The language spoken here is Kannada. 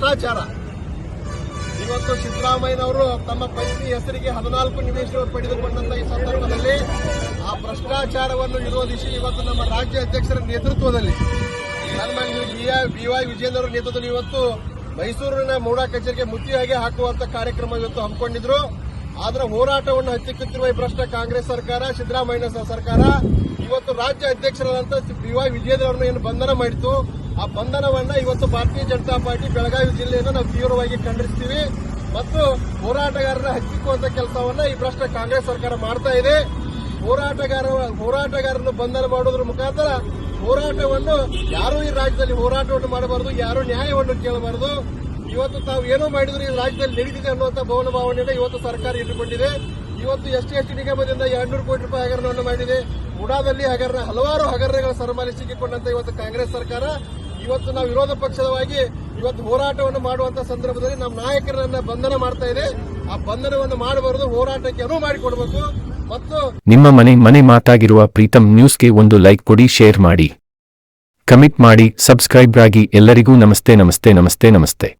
ಭ್ರಷ್ಟಾಚಾರ. ಇವತ್ತು ಸಿದ್ದರಾಮಯ್ಯನವರು ತಮ್ಮ ಪತ್ನಿ ಹೆಸರಿಗೆ ಹದಿನಾಲ್ಕು ನಿವೇಶನ ಪಡೆದುಕೊಂಡಂತ ಈ ಸಂದರ್ಭದಲ್ಲಿ ಆ ಭ್ರಷ್ಟಾಚಾರವನ್ನು ವಿರೋಧಿಸಿ ಇವತ್ತು ನಮ್ಮ ರಾಜ್ಯ ಅಧ್ಯಕ್ಷರ ನೇತೃತ್ವದಲ್ಲಿ ಸನ್ಮಾನ್ಯ ಬಿ ವೈ ಅವರ ನೇತೃತ್ವದಲ್ಲಿ ಇವತ್ತು ಮೈಸೂರಿನ ಮೂಡಾ ಕಚೇರಿಗೆ ಮುತ್ತಿಯಾಗಿ ಹಾಕುವಂತ ಕಾರ್ಯಕ್ರಮ ಇವತ್ತು ಹಮ್ಮಿಕೊಂಡಿದ್ರು. ಆದ್ರೆ ಹೋರಾಟವನ್ನು ಹತ್ತಿಕ್ಕುತ್ತಿರುವ ಈ ಭ್ರಷ್ಟ ಕಾಂಗ್ರೆಸ್ ಸರ್ಕಾರ, ಸಿದ್ದರಾಮಯ್ಯ ಸರ್ಕಾರ, ಇವತ್ತು ರಾಜ್ಯ ಅಧ್ಯಕ್ಷರಾದಂತ ಬಿ ವೈ ಅವರನ್ನು ಏನು ಬಂಧನ ಮಾಡಿತು ಆ ಬಂಧನವನ್ನ ಇವತ್ತು ಭಾರತೀಯ ಜನತಾ ಪಾರ್ಟಿ ಬೆಳಗಾವಿ ಜಿಲ್ಲೆಯನ್ನು ನಾವು ತೀವ್ರವಾಗಿ ಖಂಡಿಸ್ತೀವಿ. ಮತ್ತು ಹೋರಾಟಗಾರರ ಹತ್ತಿಕ್ಕುವಂತ ಕೆಲಸವನ್ನ ಈ ಭ್ರಷ್ಟ ಕಾಂಗ್ರೆಸ್ ಸರ್ಕಾರ ಮಾಡ್ತಾ ಇದೆ. ಹೋರಾಟಗಾರ, ಹೋರಾಟಗಾರರನ್ನು ಬಂಧನ ಮಾಡುವುದರ ಮುಖಾಂತರ ಹೋರಾಟವನ್ನು ಯಾರೂ ಈ ರಾಜ್ಯದಲ್ಲಿ ಹೋರಾಟವನ್ನು ಮಾಡಬಾರದು, ಯಾರೂ ನ್ಯಾಯವನ್ನು ಕೇಳಬಾರದು. ಇವತ್ತು ತಾವು ಏನೋ ಮಾಡಿದ್ರು ಈ ರಾಜ್ಯದಲ್ಲಿ ನಡೀತಿದೆ ಅನ್ನುವಂಥ ಭವನ ಭಾವನೆಯನ್ನು ಇವತ್ತು ಸರ್ಕಾರ ಇಟ್ಟುಕೊಂಡಿದೆ ಇವತ್ತು ಎಸ್ ಟಿ ಎಸ್ ಟಿ ನಿಗಮದಿಂದ ಎರಡ್ನೂರು ಕೋಟಿ ರೂಪಾಯಿ ಹಗರಣವನ್ನು ಮಾಡಿದೆ. ಉಡಾದಲ್ಲಿ ಹಗರಣ, ಹಲವಾರು ಹಗರಣಗಳ ಸರಮಾಲಿ ಸಿಕ್ಕಿಕೊಂಡಂತ ಇವತ್ತು ಕಾಂಗ್ರೆಸ್ ಸರ್ಕಾರ. ಇವತ್ತು ನಾವು ವಿರೋಧ ಪಕ್ಷದವಾಗಿ ಇವತ್ತು ಹೋರಾಟವನ್ನು ಮಾಡುವಂತ ಸಂದರ್ಭದಲ್ಲಿ ನಮ್ಮ ನಾಯಕರನ್ನ ಬಂಧನ ಮಾಡ್ತಾ ಇದೆ. ಆ ಬಂಧನವನ್ನು ಮಾಡಬಾರದು, ಹೋರಾಟಕ್ಕೆ ಅನುವು ಮಾಡಿಕೊಡಬೇಕು. ಮತ್ತು ನಿಮ್ಮ ಮನೆ ಮನೆ ಮಾತಾಗಿರುವ ಪ್ರೀತಂ ನ್ಯೂಸ್ಗೆ ಒಂದು ಲೈಕ್ ಕೊಡಿ, ಶೇರ್ ಮಾಡಿ. ಕಮಿಟ್ ಮಾಡಿ, ಸಬ್ಸ್ಕ್ರೈಬ್ ಆಗಿ ಎಲ್ಲರಿಗೂ ನಮಸ್ತೆ ನಮಸ್ತೆ ನಮಸ್ತೆ ನಮಸ್ತೆ.